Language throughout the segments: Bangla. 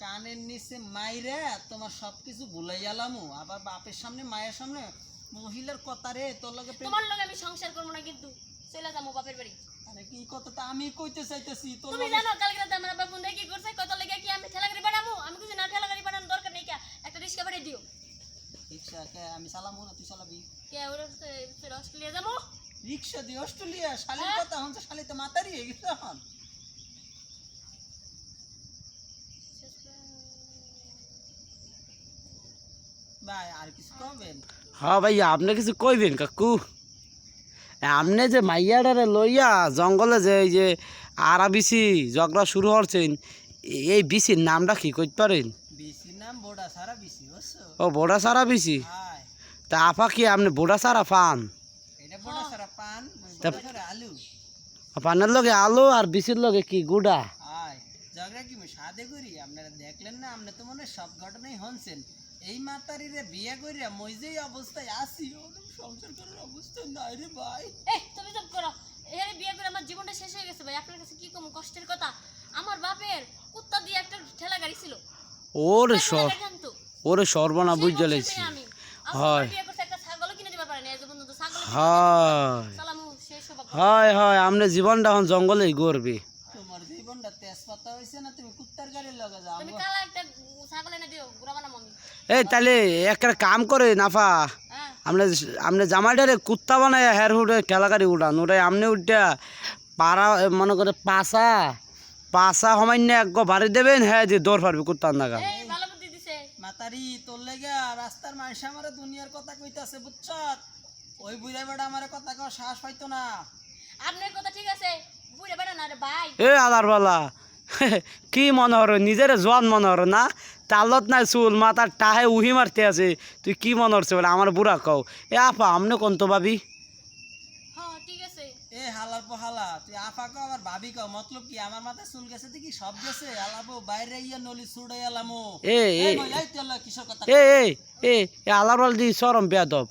কানের নিচে মাইরে তোমার সবকিছু ভুলাই গেলামু আবার বাপের সামনে মায়ের সামনে মহিলার কথা রে তোর লগে প্রেম তোমার লগে আমি সংসার করব না কিন্তু। চলে যাব বাপের বাড়ি। আরে কি কথাটা? আমি কইতে চাইতেছি তোর তুমি জানো কালকে রাতে আমার আব্বা বন্ধু কি করছে? কত লেগে কি আমি ঠেলা গাড়ি বানাবো আমি কিছু না ঠেলা গাড়ি বানানোর দরকার নেই কে? একটা রিক্সা বাড়ি দিও। রিক্সা কে? আমি চালামু না তুই চালাবি। কে? ওরা ফের অস্ট্রেলিয়া যাব। রিক্সা দিয়ে অস্ট্রেলিয়া? শালির হ্যাঁ? কথা হন তো শালি তো মাতারি হয়ে গেছে এখন। ভাই আর কিছু কবেন? হ্যাঁ ভাই আপনি কিছু কইবেন কাকু? আপনি যে মাইয়াডারে লইয়া জঙ্গলে যে এই যে আরা বিসি ঝগড়া শুরু করছেন এই বিসির নামটা কি কইতে পারেন? বিসির নাম বোডা সারা বিসি ও বোড়া সারা বিসি তা আপা কি আপনি বোড়া সারা পান পানের লগে আলু আর বিসির লগে কি গুড়া? ঝগড়া কি সাদে করি? আপনারা দেখলেন না আপনি তো মনে সব ঘটনাই হনছেন। এই মাতারিরে বিয়ে করিয়া মই যেই অবস্থায় আসি ওরকম সংসার করার অবস্থা নাই রে ভাই। এ তুমি চুপ করো। এর বিয়ে করে আমার জীবনটা শেষ হয়ে গেছে ভাই। আপনার কাছে কি কম কষ্টের কথা? আমার বাপের কুত্তা দিয়ে একটা ঠেলা গাড়ি ছিল। ওরে সর ওরে সর্বনা বুঝ আমি। হয়। এই কিনে হয়। হয় হয় জীবনটা এখন জঙ্গলেই গড়বে। তোমার জীবনটা তেজপাতা হয়েছে না তুমি কুত্তার গাড়ির লগে যাও তুমি কালা একটা ছাগল এনে দিও, গুড়া বানাবো আমি। এই তাহলে একটা কাম করে নাফা। হ্যাঁ, আপনি আপনি জামাইটারে কুত্তা বানায় হের হুটে ঠেলাগাড়ি উঠান ওটাই আপনি উঠটা পাড়া মনে করে পাশা পাশা সমান্য এক বাড়ি দেবেন হ্যাঁ যে দৌড় পারবে কুত্তার নাগা এই ভালো বুদ্ধি দিছে। মাতারি তোর লেগে রাস্তার মানুষ আমার দুনিয়ার কথা কইতাছে বুঝছ? ওই বুড়া বেড়া আমার কথা কও সাহস পাইতো না। আপনার কথা ঠিক আছে, বুড়ে বেড়া না রে ভাই। এ আদারবালা কি মনে হর নিজের জোয়ান মনে হর না? তালত নাই চুল মাথার টাহে উহি মারতে আছে। তুই কি মনে হচ্ছে বলে আমার বুড়া কও। এ আপা আমনে কোন তো ভাবি? হ্যাঁ, ঠিক আছে। এ হালার পহালা তুই আফা কও আবার ভাবি কও মতলব কি আমার মাথায় চুল গেছে দেখি? সব গেছে? আলাবো বাইরে ইয়া নলি ছুড়ে এলামো এ এ এ। এ দি সরম বেয়াদব।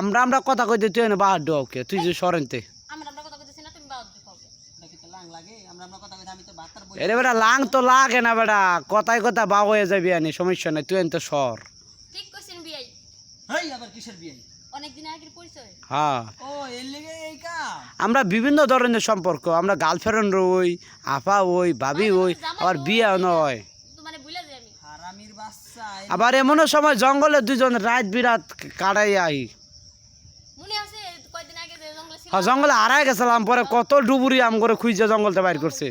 আমরা আমরা কথা কইতে তুই এনে বাহার ওকে তুই যে সরেনতে আমরা আমরা কথা কইতেছি না, তুমি বাদ দিও। দেখি তো লাং লাগে আমরা আমরা কথা কইতে আমি তো বাতার বই এরে বেটা লাং তো লাগে না বেটা। কথায় কথা বা হয়ে যাবি আনি সমস্যা নাই তুই এনে সর। ঠিক কইছেন বিয়াই। হেই আবার কিসের বিয়ে অনেকদিন আগের পরিচয়। হ্যাঁ। ও এর লেগে এই কাম? আমরা বিভিন্ন ধরনের সম্পর্ক আমরা গার্লফ্রেন্ড ওই আপা ওই ভাবি ওই আবার বিয়ে নয় তোমারে ভুলে যাই আমি। হারামির বাচ্চা এই আবার এমনও সময় জঙ্গলে দুজন রাত বিরাত কাটাই আই মনে আছে কয়দিন আগে যে জঙ্গলে ছিল হ্যাঁ, জঙ্গলে হারায় গেছিলাম পরে কত ডুবুরি আম করে খুঁজছে জঙ্গলটা বাইর করছে।